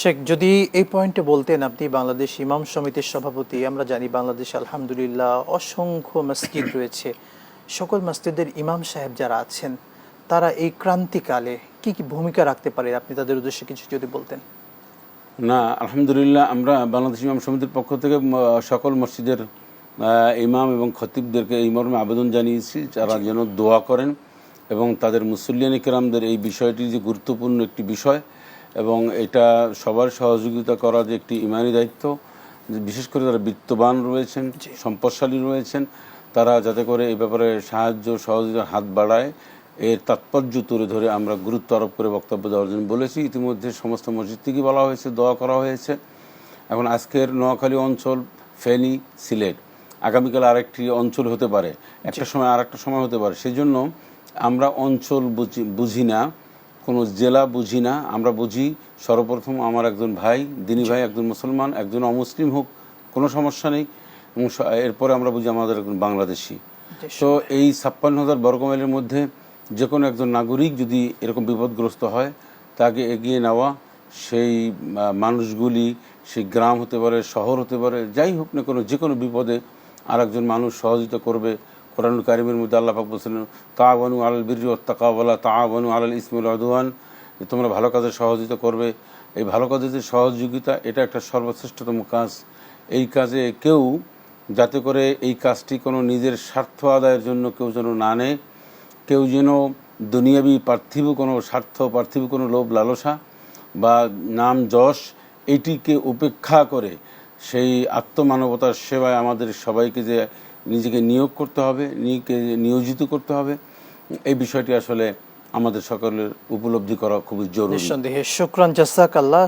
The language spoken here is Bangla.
শেখ যদি এই পয়েন্টে বলতেন আপনি বাংলাদেশ ইমাম সমিতির সভাপতি আমরা জানি বাংলাদেশ আলহামদুলিল্লাহ অসংখ্য মসজিদ রয়েছে। সকল মসজিদের ইমাম সাহেব যারা আছেন তারা এই ক্রান্তিকালে কি কি ভূমিকা রাখতে পারে? আপনি তাদের উদ্দেশ্যে কিছু যদি বলতেন। না আলহামদুলিল্লাহ আমরা বাংলাদেশ ইমাম সমিতির পক্ষ থেকে সকল মসজিদের ইমাম এবং খতিবদেরকে এই মর্মে আবেদন জানিয়েছি যারা যেন দোয়া করেন এবং তাদের মুসল্লিয়ানি কেরামদের এই বিষয়টি যে গুরুত্বপূর্ণ একটি বিষয় এবং এটা সবার সহযোগিতা করা যে একটি ইমানি দায়িত্ব বিশেষ করে যারা বিত্তবান রয়েছেন সম্পদশালী রয়েছেন তারা যাতে করে এই ব্যাপারে সাহায্য সহযোগিতার হাত বাড়ায় এর তাৎপর্য তুলে ধরে আমরা গুরুত্ব আরোপ করে বক্তব্য দেওয়ার জন্য বলেছি। ইতিমধ্যে সমস্ত মসজিদ থেকে বলা হয়েছে দোয়া করা হয়েছে। এখন আজকের নোয়াখালী অঞ্চল ফেনী সিলেট আগামীকাল আরেকটি অঞ্চল হতে পারে। একটা সময় আর একটা সময় হতে পারে। সেই জন্য আমরা অঞ্চল বুঝি বুঝি না। কোনো জেলা বুঝি না আমরা বুঝি সর্বপ্রথম আমার একজন ভাই দিনী ভাই একজন মুসলমান একজন অমুসলিম হোক কোনো সমস্যা নেই। এবং এরপরে আমরা বুঝি আমাদের একজন বাংলাদেশি। তো এই ছাপ্পান্ন হাজার বর্গমাইলের মধ্যে যে কোনো একজন নাগরিক যদি এরকম বিপদগ্রস্ত হয় তাকে এগিয়ে নেওয়া সেই মানুষগুলি সেই গ্রাম হতে পারে শহর হতে পারে যাই হোক না কোনো যে কোনো বিপদে আর একজন মানুষ সহযোগিতা করবে কোরআনুল কারিমের মধ্যে আল্লাহ পাক বলছিলেন তাওয়ানু আলাল বিররি ওয়াত্তাকাওয়ালা তাওয়ানু আলাল ইসমিল আদওয়ান যে তোমরা ভালো কাজে সহযোগিতা করবে। এই ভালো কাজের যে সহযোগিতা, এটা একটা সর্বশ্রেষ্ঠতম কাজ। এই কাজে কেউ, যাতে করে এই কাজটি কোনো নিজের স্বার্থ আদায়ের জন্য কেউ যেন না নেয়, কেউ যেন দুনিয়াবি পার্থিব কোনো স্বার্থ, পার্থিব কোনো লোভ, লালসা বা নাম যশ এটিকে উপেক্ষা করে সেই আত্মমানবতার সেবায় আমাদের সবাইকে যে নিজেকে নিয়োগ করতে হবে, নিজেকে নিয়োজিত করতে হবে। এই বিষয়টি আসলে আমাদের সকলের উপলব্ধি করা খুবই জরুরি। সন্দেহে শুক্রান জাসাক আল্লাহ